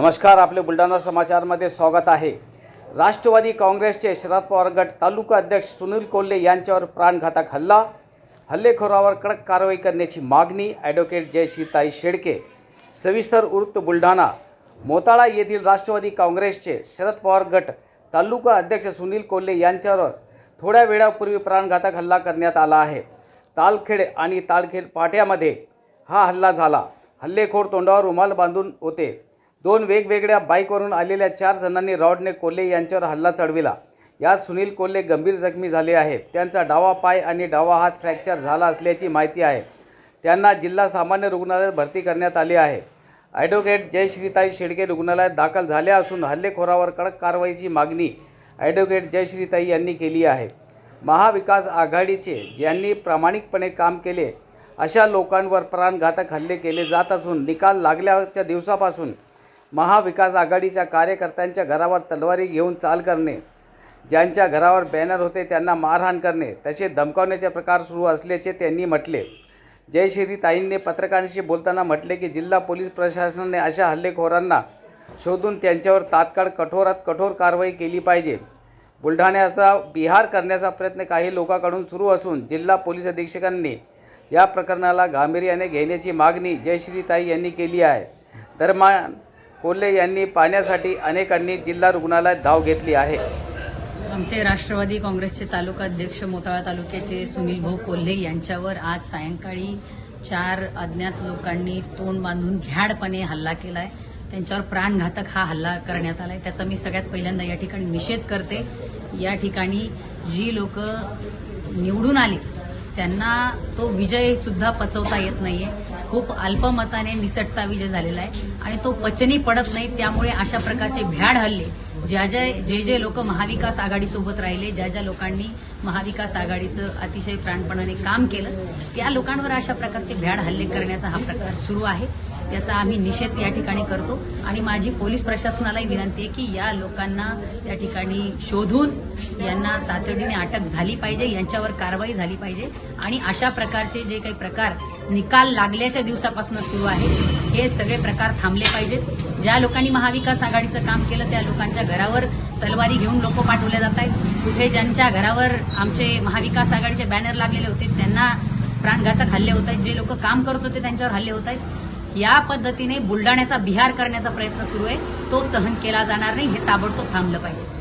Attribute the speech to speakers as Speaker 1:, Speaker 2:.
Speaker 1: नमस्कार आपले बुलढाणा समाचारमध्ये स्वागत आहे. राष्ट्रवादी काँग्रेसचे शरद पवार गट तालुका अध्यक्ष सुनील कोल्हे यांच्यावर प्राणघातक हल्ला. हल्लेखोरावर कडक कारवाई करण्याची मागणी ॲडव्होकेट जयश्रीताई शेडके. सविस्तर वृत्त बुलढाणा. मोताळा येथील राष्ट्रवादी काँग्रेसचे शरद पवार गट तालुका अध्यक्ष सुनील कोल्हे यांच्यावर थोड्या वेळापूर्वी प्राणघातक हल्ला करण्यात आला आहे. तालखेड आणि तालखेड पाट्यामध्ये हा हल्ला झाला. हल्लेखोर तोंडावर रुमाल बांधून होते. दोन वेगवेगळ्या बाईकवरून आलेल्या चार जणांनी रॉडने कोल्हे यांच्यावर हल्ला चढविला. यात सुनील कोल्हे गंभीर जखमी झाले आहेत. त्यांचा डावा पाय आणि डावा हात फ्रॅक्चर झाला असल्याची माहिती आहे. त्यांना जिल्हा सामान्य रुग्णालयात भरती करण्यात आली आहे. ॲडव्होकेट जयश्रीताई शेडके रुग्णालयात दाखल झाल्या असून हल्लेखोरावर कडक कारवाईची मागणी ॲडव्होकेट जयश्रीताई यांनी केली आहे. महाविकास आघाडीचे ज्यांनी प्रामाणिकपणे काम केले अशा लोकांवर प्राणघातक हल्ले केले जात असून निकाल लागल्याच्या दिवसापासून महाविकास आघाडीच्या कार्यकर्त्यांच्या घरावर तलवारी घेऊन चाल करणे ज्यांच्या घरावर बॅनर होते त्यांना मारहाण करणे तसे धमकावण्याचे प्रकार सुरू असल्याचे त्यांनी म्हटले. जयश्रीताईंनी पत्रकारांशी बोलताना म्हटले की जिल्हा पोलीस प्रशासनाने अशा हल्लेखोरांना शोधून त्यांच्यावर तात्काळ कठोरात कठोर कारवाई केली पाहिजे. बुलढाण्याचा बिहार करण्याचा प्रयत्न काही लोकांकडून सुरू असून जिल्हा पोलीस अधीक्षकांनी या प्रकरणाला गांभीर्याने घेण्याची मागणी जयश्रीताई यांनी केली आहे. दरम्यान कोल्हे यांनी पाहण्यासाठी अनेकांनी जिल्हा रुग्णालयात धाव घेतली आहे.
Speaker 2: आमचे राष्ट्रवादी काँग्रेसचे तालुका अध्यक्ष मोताळा तालुक्याचे सुनील भाऊ कोल्हे यांच्यावर आज सायंकाळी चार अज्ञात लोकांनी तोंड बांधून भ्याडपणे हल्ला केलाय. त्यांच्यावर प्राणघातक हा हल्ला करण्यात आलाय. त्याचा मी सगळ्यात पहिल्यांदा या ठिकाणी निषेध करते. या ठिकाणी जी लोक निवडून आली त्यांना तो विजय सुद्धा पचवता येत नाहीये. खूप अल्पमताने निसटता विजय झालेला आहे. आणि तो पचनी पडत नाही त्यामुळे अशा प्रकारचे भ्याड हल्ले ज्या ज्या जे जे लोक महाविकास आघाडीसोबत राहिले ज्या ज्या लोकांनी महाविकास आघाडीचं अतिशय प्राणपणाने काम केलं त्या लोकांवर अशा प्रकारचे भ्याड हल्ले करण्याचा हा प्रकार सुरू आहे. त्याचा आम्ही निषेध या ठिकाणी करतो. आणि माझी पोलीस प्रशासनालाही विनंती आहे की या लोकांना या ठिकाणी शोधून यांना तातडीने अटक झाली पाहिजे यांच्यावर कारवाई झाली पाहिजे. आणि अशा प्रकारचे जे काही प्रकार निकाल लागल्याच्या दिवसापासून सुरू आहे हे सगळे प्रकार थांबले पाहिजेत. ज्या लोकांनी महाविकास आघाडीचं काम केलं त्या लोकांच्या घरावर तलवारी घेऊन लोक पाठवले जात आहेत. कुठे ज्यांच्या घरावर आमचे महाविकास आघाडीचे बॅनर लागलेले होते त्यांना प्राणघातक हल्ले होत आहेत. जे लोक काम करत होते त्यांच्यावर हल्ले होत आहेत. या पद्धतीने बुलडाण्याचा बिहार करण्याचा प्रयत्न सुरू आहे. तो सहन केला जाणार नाही हे ताबडतोब थांबलं पाहिजे.